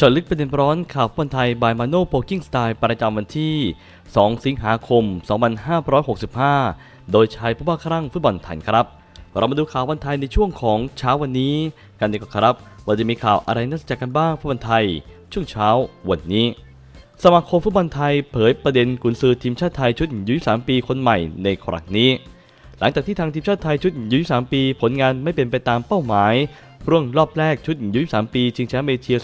จาะลึกประเด็นร้อนข่าวฟุตบอลไทยบายมาโนโปกิ้งสไตล์ประจำวันที่ 2 สิงหาคม 2565 โดยชายผู้บ้าคลั่งฟุตบอลไทยครับ เรามาดูข่าววันไทยในช่วงของเช้าวันนี้ กันดีกว่าครับว่าจะมีข่าวอะไรน่าสนใจกันบ้างฟุตบอลไทย ช่วงเช้าวันนี้ สมาคมฟุตบอลไทยเผยประเด็นกุนซือทีมชาติไทยชุดอายุ23ปีคนใหม่ในครั้งนี้ หลังจากที่ทางทีมชาติไทยชุดอายุ23ปี ผลงานไม่เป็นไปตามเป้าหมาย ร่วงรอบแรกชุดอายุ23ปีชิงแชมป์เอเชีย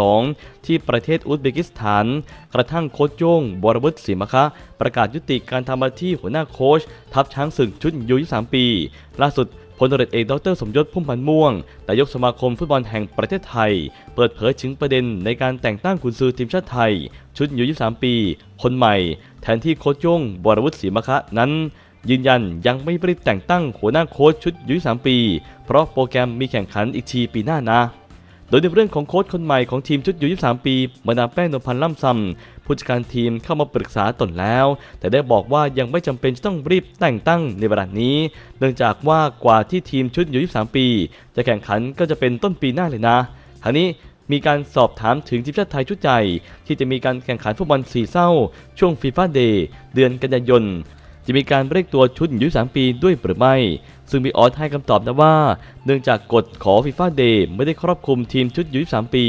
2022 ที่ประเทศอุซเบกิสถาน กระทั่งโค้ชโย่งบรวุฒิศรีมะคะ ประกาศยุติการทำหน้าที่หัวหน้าโค้ชทัพช้างศึกชุดอายุ23ปี ล่าสุดพลตรวจเอกดรสมยศพุ่มพันธ์ม่วง นายกสมาคมฟุตบอลแห่งประเทศไทย เปิดเผยถึงประเด็นในการแต่งตั้งกุนซือทีมชาติไทย ชุดอายุ23 ปี คนใหม่ แทนที่โค้ชโย่งบรวุฒิศรีมะคะนั้น ยืนยันยังไม่ได้แต่งตั้งหัวหน้าโค้ชชุดยุ23ปี เพราะโปรแกรมมีแข่งขันอีกทีปีหน้านะ โดยในเรื่องของโค้ชคนใหม่ของทีมชุดยุ23ปีมาดามแป้งนวลพันธ์ล่ำซำผู้จัดการทีมเข้ามาปรึกษาตนแล้ว แต่ได้บอกว่ายังไม่จำเป็นต้องรีบแต่งตั้งในเวลานี้ เนื่องจากว่ากว่าที่ทีมชุดยุ23ปี จะแข่งขันก็จะเป็นต้นปีหน้าเลยนะทางนี้มีการสอบถามถึงทีมชาติไทยชุดใหญ่ที่จะมีการแข่งขันฟุตบอลสีเศร้า ช่วงฟีฟ่าเดย์เดือนกันยายน จะมีการเรียกตัวชุดอายุ3ปีด้วยหรือไม่ ซึ่งมีออสให้คำตอบนะว่า เนื่องจากกฎขอฟีฟ่าเดย์ไม่ได้ครอบคลุมทีมชุดอายุ3ปี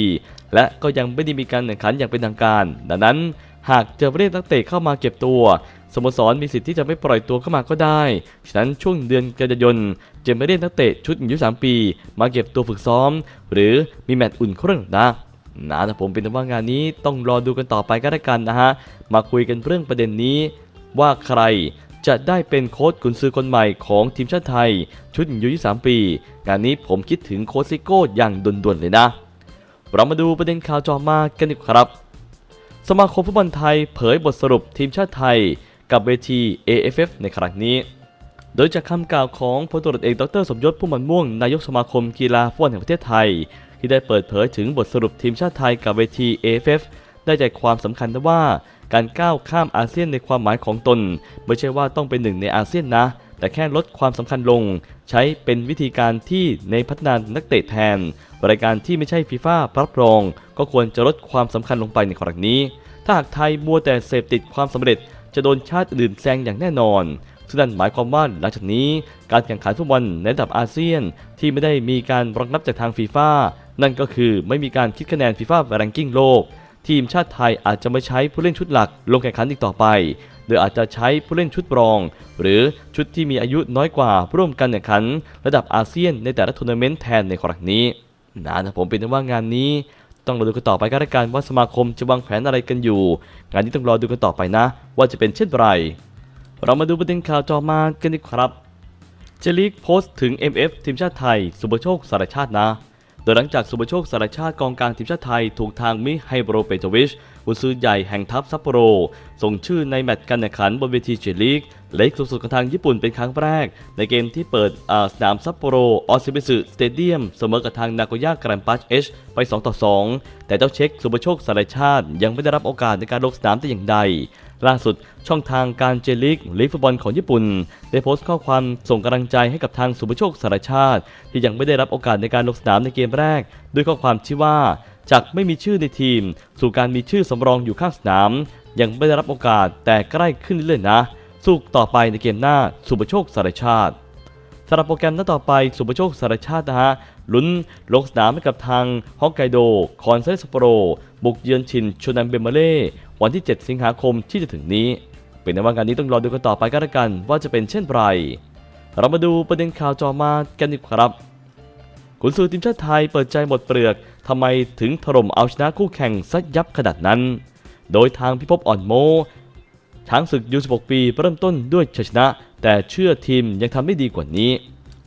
และก็ยังไม่ได้มีการแข่งขันอย่างเป็นทางการ ดังนั้น หากจะเรียกนักเตะเข้ามาเก็บตัวสโมสรมีสิทธิ์ที่จะไม่ปล่อยตัวเข้ามาก็ได้ ฉะนั้นช่วงเดือนกันยายนจะไม่เรียกนักเตะชุดอายุ3ปี มาเก็บตัวฝึกซ้อม หรือมีแมตช์อุ่นเครื่องนะนะแต่ผมเป็นว่างานนี้ต้องรอดูกันต่อไปก็แล้วกันนะฮะ มาคุยกันเรื่องประเด็นนี้ ว่าใคร จะได้เป็นโค้ชกุนซือคนใหม่ของทีมชาติไทย ชุดอายุ23 ปี งานนี้ผมคิดถึงโค้ชซิโก้อย่างด่วนๆเลยนะ เรามาดูประเด็นข่าวจอมากันดีกว่าครับ สมาคมฟุตบอลไทยเผยบทสรุปทีมชาติไทย กับเวที AFF ในครั้งนี้ โดยจากคำกล่าวของพลตรวจเอกดรสมยศพุ่มันม่วง นายกสมาคมกีฬาฟุตบอลแห่งประเทศไทย ที่ได้เปิดเผยถึงบทสรุปทีมชาติไทยกับเวที AFF ได้ใจความสำคัญนะว่าการก้าวข้ามอาเซียนในความหมายของตน ไม่ใช่ว่าต้องเป็นหนึ่งในอาเซียนนะ แต่แค่ลดความสำคัญลง ใช้เป็นวิธีการที่ในพัฒนานักเตะแทน รายการที่ไม่ใช่ฟีฟ่ารับรอง ก็ควรจะลดความสำคัญลงไปในครั้งนี้ ถ้าหากไทยมัวแต่เสพติดความสำเร็จ จะโดนชาติอื่นแซงอย่างแน่นอนซึ่งนั่นหมายความว่าหลังจากนี้การแข่งขันฟุตบอลในระดับอาเซียน ที่ไม่ได้มีการรองรับจากทางฟีฟ่านั่นก็คือไม่มีการคิดคะแนนฟีฟ่าแรงกิ้งโลก ทีมชาติไทยอาจจะไม่ใช้ผู้เล่นชุดหลักลงแข่งขันอีกต่อไป โดยอาจจะใช้ผู้เล่นชุดรอง หรือชุดที่มีอายุน้อยกว่าร่วมกันแข่งขัน ระดับอาเซียนในแต่ละทัวร์นาเมนต์แทนในครั้งนี้นะผมเป็นว่างานนี้ต้องรอดูกันต่อไปก็แล้วกันว่าสมาคมจะวางแผนอะไรกันอยู่ งานนี้ต้องรอดูกันต่อไปนะ ว่าจะเป็นเช่นไร เรามาดูประเด็นข่าวจอมากันดีครับ เจลิกโพสต์ถึง MF ทีมชาติไทย สุบโชคสารชาตินะ โดยหลังจากสุบโชคสารชาติกองกลางทีมชาติไทยถูกทางมิไฮโบรเปโตวิช กุนซือใหญ่แห่งทัพซัปโปโร ส่งชื่อในแมตช์การแข่งขันบนเวทีเจลิกเล็กสุดๆของทางญี่ปุ่นเป็นครั้งแรก ในเกมที่เปิดสนามซัปโปโรออซิมิสึสเตเดียมเสมอกับทางนาโกย่าแกรนปัชเอชไป 2 ต่อ 2 แต่เจ้าเช็คสุบโชคสารชาติ ยังไม่ได้รับโอกาสในการลงสนามแต่อย่างใด ล่าสุดช่องทางการเจลิกลีกฟุตบอลของญี่ปุ่น ได้โพสต์ข้อความส่งกำลังใจให้กับทางสุภโชคสารชาติ ที่ยังไม่ได้รับโอกาสในการลงสนามในเกมแรก ด้วยข้อความที่ว่า จากไม่มีชื่อในทีม สู่การมีชื่อสำรองอยู่ข้างสนาม ยังไม่ได้รับโอกาสแต่ใกล้ขึ้นเรื่อยๆนะ สู้ต่อไปในเกมหน้าสุภโชคสารชาติสำหรับโปรแกรมนัดต่อไปสุภโชคสารชาตินะฮะลุ้นลงสนามให้กับทางฮอกไกโด คอนเซสโปโรบุกเยือนชินชนันเบมเบเล่วันที่ 7 สิงหาคมที่จะถึงนี้ เป็นในว่างานนี้ต้องรอดูกันต่อไปก็แล้วกัน ว่าจะเป็นเช่นไรเรามาดูประเด็นข่าวจอมากันดีกว่าครับ ขุนซือทีมชาติไทยเปิดใจหมดเปลือกทำไมถึงถล่มเอาชนะคู่แข่งซัดยับขนาดนั้น โดยทางพิภพอ่อนโม ช้างศึกยู16ปีเริ่มต้นด้วยชัยชนะ แต่เชื่อทีมยังทำได้ดีกว่านี้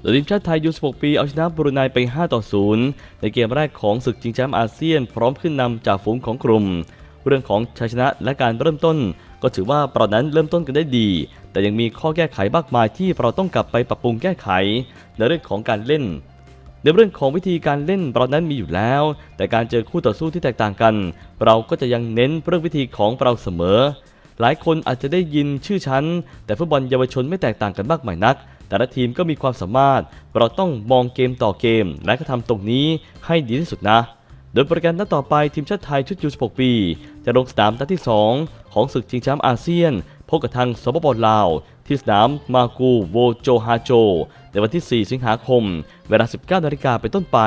โดยทีมชาติไทยยู16ปีเอาชนะบรูไนไป 5 ต่อ 0 ในเกมแรกของศึกชิงแชมป์อาเซียน พร้อมขึ้นนำจากฝูงของกลุ่ม เรื่องของชัยชนะและการเริ่มต้น ก็ถือว่าเรานั้นเริ่มต้นกันได้ดี แต่ยังมีข้อแก้ไขมากมายที่เราต้องกลับไปปรับปรุงแก้ไข ในเรื่องของการเล่น ในเรื่องของวิธีการเล่นเรานั้นมีอยู่แล้ว แต่การเจอคู่ต่อสู้ที่แตกต่างกัน เราก็จะยังเน้นเรื่องวิธีของเราเสมอ หลายคนอาจจะได้ยินชื่อชั้น แต่ฟุตบอลเยาวชนไม่แตกต่างกันมากมายนัก แต่ละทีมก็มีความสามารถ เราต้องมองเกมต่อเกม และก็ทำตรงนี้ให้ดีที่สุดนะ โดยโปรแกรมนัดต่อไปทีมชาติไทยชุดยู16ปี จะลงสนามนัดที่ 2 ของศึกชิงแชมป์อาเซียน พบกับทางสปปลาว ที่สนามมากูโวโจฮาโจ ในวันที่ 4 สิงหาคม เวลา 19นาฬิกาเป็นต้นไป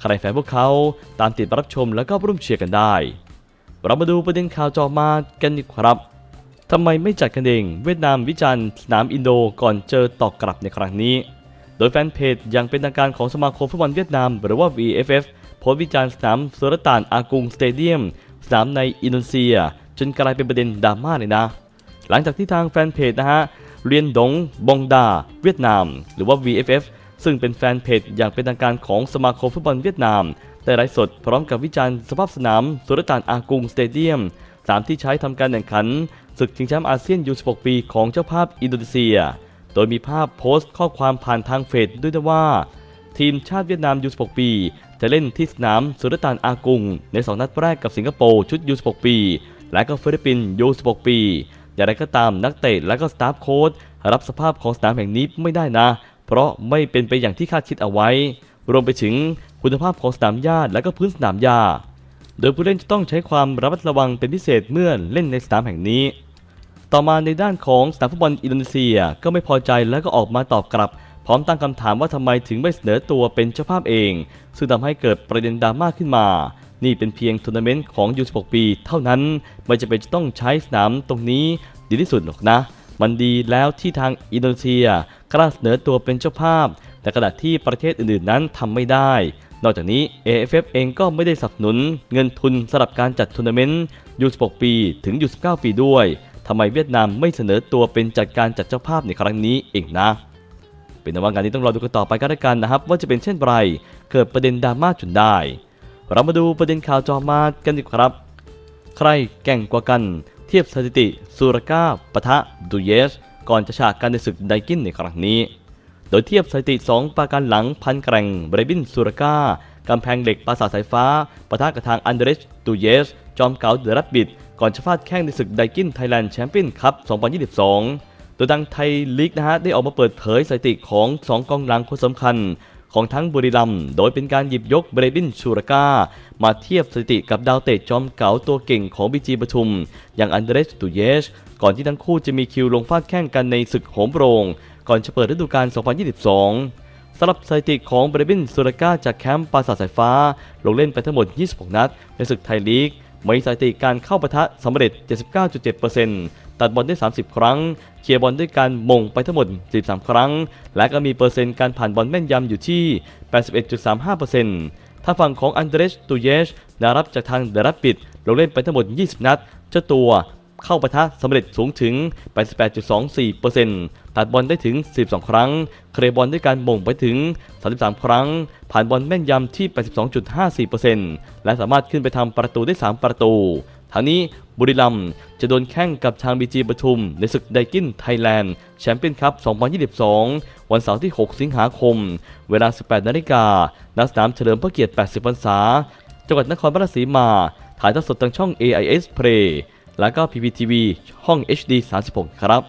ใครแฟนพวกเขาตามติดรับชมแล้วก็ร่วมเชียร์กันได้ เรามาดูประเด็นข่าวจอมากันดีกครับทำไมไม่จัดกันเองเวียดนามวิจารณ์สนามอินโดก่อนเจอตอกกลับในครั้งนี้ โดยแฟนเพจย่างเป็นทางการของสมาคมฟุตบอลเวียดนาม หรือว่า VFF โพสต์วิจารณ์สนามสุรตานอากุงสเตเดียม สนามในอินโดนีเซีย จนกลายเป็นประเด็นดราม่าเลยนะ หลังจากที่ทางแฟนเพจนะฮะเรียนดงบงดา เวียดนาม หรือว่า VFF ซึ่งเป็นแฟนเพจอย่างเป็นทางการของสมาคมฟุตบอลเวียดนาม ได้ไลฟ์สดพร้อมกับวิจารณ์สภาพสนามสุรตานอากุงสเตเดียมสามที่ใช้ทำการแข่งขันศึกชิงแชมป์อาเซียนยู16ปีของเจ้าภาพอินโดนีเซีย โดยมีภาพโพสต์ข้อความผ่านทางเฟซด้วยว่า ทีมชาติเวียดนามยู16ปี จะเล่นที่สนามสุรตานอากุง ใน 2 นัดแรกกับสิงคโปร์ชุดยู16ปี และก็ฟิลิปปินส์ยู16ปี อย่างไรก็ตามนักเตะและก็สตาฟโค้ชรับสภาพของสนามแห่งนี้ไม่ได้นะ เพราะไม่เป็นไปอย่างที่คาดคิดเอาไว้ รวมไปถึงคุณภาพของสนามหญ้าและก็พื้นสนามหญ้าโดยผู้เล่นจะต้องใช้ความระมัดระวังเป็นพิเศษเมื่อเล่นในสนามแห่งนี้ ต่อมาในด้านของสนามฟุตบอลอินโดนีเซียก็ไม่พอใจแล้วก็ออกมาตอบกลับ พร้อมตั้งคำถามว่าทำไมถึงไม่เสนอตัวเป็นเจ้าภาพเอง ซึ่งทำให้เกิดประเด็นดราม่าขึ้นมา นี่เป็นเพียงทัวร์นาเมนต์ของยู16 ปี เท่านั้น ไม่จะเป็นจะต้องใช้สนามตรงนี้ดีที่สุดหรอกนะ มันดีแล้วที่ทางอินโดนีเซียกล้าเสนอตัวเป็นเจ้าภาพ แต่ขณะที่ประเทศอื่นๆนั้นทำไม่ได้ นอกจากนี้ AFF เองก็ไม่ได้สนับสนุนเงินทุนสำหรับการจัดทัวร์นาเมนต์ยู16 ปีถึงยู19 ปีด้วยทำไมเวียดนามไม่เสนอตัวเป็นจัดการจัดเจ้าภาพในครั้งนี้เองนะ เป็นนว่างานนี้ต้องรอดูกันต่อไปก็แล้วกันนะครับ ว่าจะเป็นเช่นไร เกิดประเด็นดราม่าจนได้ เรามาดูประเด็นข่าวจอมากันดีกว่าครับ ใครแก่งกว่ากัน เทียบสถิติซูราก้าปะทะดูเยส ก่อนจะฉากกันในศึกไดกินในครั้งนี้ โดยเทียบสถิติ 2 ปราการหลังพันแกร่งเบรบินซูราก้ากำแพงเหล็กปราสาทสายฟ้าปะทะกับทางอันเดรสตูเยส จอมเก๋าเดรับบิด ก่อนจะฟาดแข้งในศึกไดกินไทยแลนด์แชมเปี้ยนคัพ 2022 โดยทางไทยลีกนะฮะได้ออกมาเปิดเผยสถิติของ 2 กองหลังคนสำคัญ ของทั้งบุรีรัมย์โดยเป็นการหยิบยกเบรบินชูรากามาเทียบสถิติกับดาวเตะจอมเก๋าตัวเก่งของบีจีปทุม อย่างอันเดรสตูเยสก่อนที่ทั้งคู่จะมีคิวลงฟาดแข่งกันในศึกโหมโรง ก่อนจะเปิดฤดูกาล 2022สำหรับสถิติของเบรบินซูรากาจากแคมป์ปราสาทสายฟ้า ลงเล่นไปทั้งหมด 26 นัดในศึกไทยลีกมีสถิติการเข้าปะทะสำเร็จ 79.7% ตัดบอลได้ 30 ครั้ง เคลียร์บอลด้วยการมงไปทั้งหมด 13 ครั้ง และก็มีเปอร์เซ็นต์การผ่านบอลแม่นยำอยู่ที่ 81.35%ถ้าฝั่งของอันเดรสตูเยชได้รับจากทางเดรับปิดลงเล่นไปทั้งหมด 20 นัด เจ้าตัวเข้าปะทะสำเร็จสูงถึง 88.24%ตัดบอลได้ถึง 12 ครั้ง เคลียร์บอลด้วยการมงไปถึง 33 ครั้ง ผ่านบอลแม่นยำที่ 82.54%และสามารถขึ้นไปทำประตูได้ 3 ประตู ทั้งนี้บุรีรัมย์จะโดนแข่งกับทางบีจีปทุม ในศึกไดกินไทยแลนด์แชมเปี้ยนคัพ 2022 วันเสาร์ที่ 6 สิงหาคม เวลา 18 นาฬิกาณสนามเฉลิมพระเกียรติ 80 พรรษา จังหวัดนครราชสีมา ถ่ายทอดสดทางช่อง AIS Play แล้วก็ PPTV ห้อง HD 36 ครับ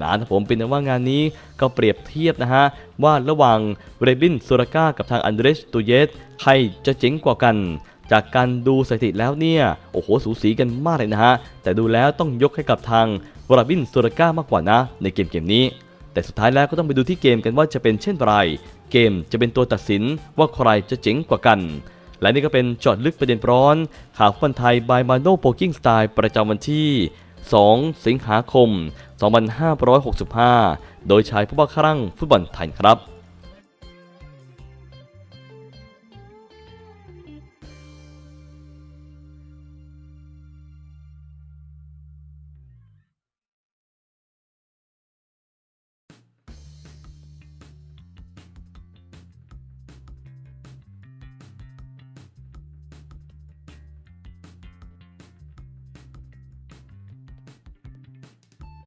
นะผมเป็นว่างานนี้ก็เปรียบเทียบนะฮะ ว่าระหว่างเรบินซูราก้ากับทางอันเดรสตูเยสใครจะเจ๋งกว่ากัน จากการดูสถิติแล้วเนี่ย โอ้โห สูสีกันมากเลยนะฮะ แต่ดูแล้วต้องยกให้กับทางวราบินซูราก้ามากกว่านะ ในเกมเกมนี้ แต่สุดท้ายแล้วก็ต้องไปดูที่เกมกันว่าจะเป็นเช่นไร เกมจะเป็นตัวตัดสินว่าใครจะเจ๋งกว่ากัน และนี่ก็เป็นจอดลึกประเด็นร้อน ข่าวฟุตบอลไทยบายมาโนโปกิ้งสไตล์ประจำวันที่ 2 สิงหาคม 2565 โดยชายผู้บ้าคลั่งฟุตบอลไทยครับ